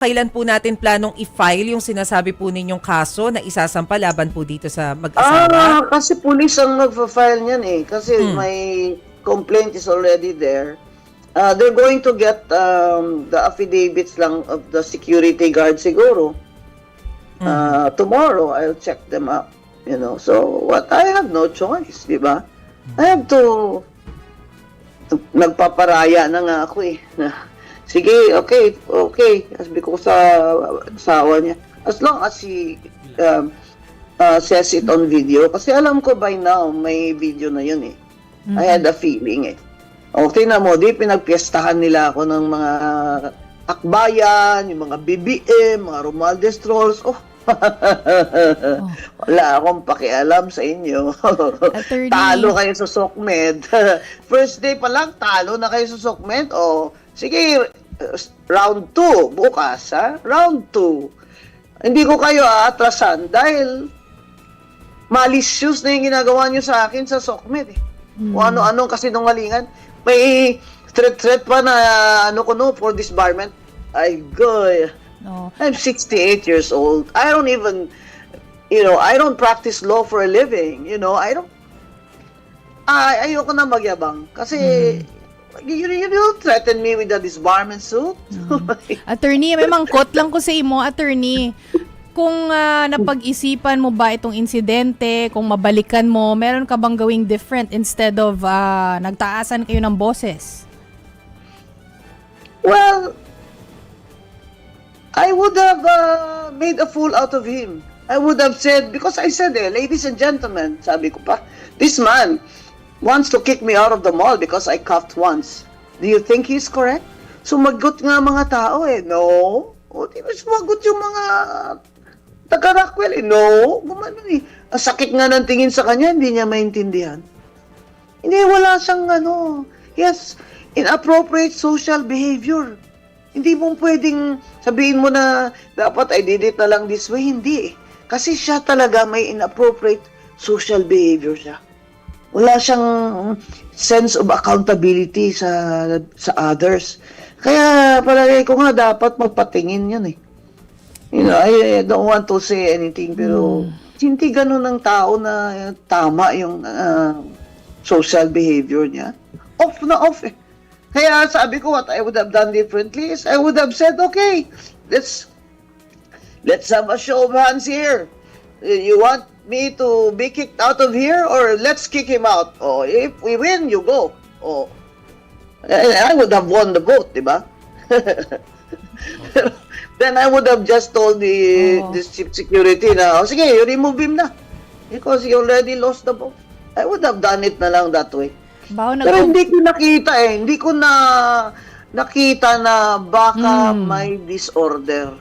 Kailan po natin planong i-file yung sinasabi po ninyong kaso na isasampa laban po dito sa mag-asawa? Ah, kasi police ang nagfa-file niyan eh. Kasi Hmm. my complaint is already there. Uh, they're going to get um, the affidavits lang of the security guard siguro. Uh, tomorrow, I'll check them up. You know, so what? I have no choice, di ba? I have to nagpaparaya na nga ako eh. Sige, okay, okay. Sabi ko sa asawa niya. As long as she um, uh, says it on video. Kasi alam ko by now, may video na yun eh. I had a feeling eh. Okay na mo, di pinagpiestahan nila ako ng mga akbayan, yung mga BBM, mga Romualdez trolls. Oh, wala akong pakialam sa inyo. Talo kayo sa SOCMED. First day pa lang, talo na kayo sa SOCMED. O, sige, round 2, bukas, ha? Round 2. Hindi ko kayo aatrasan dahil malicious na yung ginagawa nyo sa akin sa SOCMED. Eh. Kung ano-anong kasinungalingan. May threat-threat pa na ano ko no, for disbarment. Ay, goy. No. I'm 68 years old. I don't even, you know, I don't practice law for a living. You know, I don't, ay, ayoko na magyabang. Kasi, you, you don't threaten me with a disbarment suit. Attorney, may mangkot lang ko sa imo, attorney. Kung ah, napag-isipan mo ba itong insidente, kung mabalikan mo, meron ka bang gawing different instead of ah, nagtaasan kayo ng boses? well, I would have uh, made a fool out of him. I would have said, because I said eh, ladies and gentlemen, sabi ko pa, this man wants to kick me out of the mall because I coughed once. Do you think he's correct? Sumagot nga mga tao eh, no. O di ba sumagot yung mga taga-Rockwell eh, no. Gumano eh. Ang sakit nga ng tingin sa kanya, hindi niya maintindihan. Hindi, wala siyang ano. Yes, inappropriate social behavior. Hindi mo pwedeng sabihin mo na dapat I did it na lang this way. Hindi eh. Kasi siya talaga may inappropriate social behavior siya. Wala siyang sense of accountability sa sa others. Kaya palagay ko nga dapat magpatingin yan eh. You know, I, I don't want to say anything pero hindi ganun ang tao na tama yung ah, social behavior niya. Off na off eh. Kaya sabi ko what I would have done differently is I would have said, okay, let's let's have a show of hands here. You want me to be kicked out of here or let's kick him out? Oh, if we win, you go. Oh. I I would have won the vote, di ba? Then I would have just told the, Oo. the chief security na, oh, sige, you remove him na. Because he already lost the vote. I would have done it na lang that way. Bao Pero hindi ko nakita eh. Hindi ko na nakita na baka Hmm. may disorder.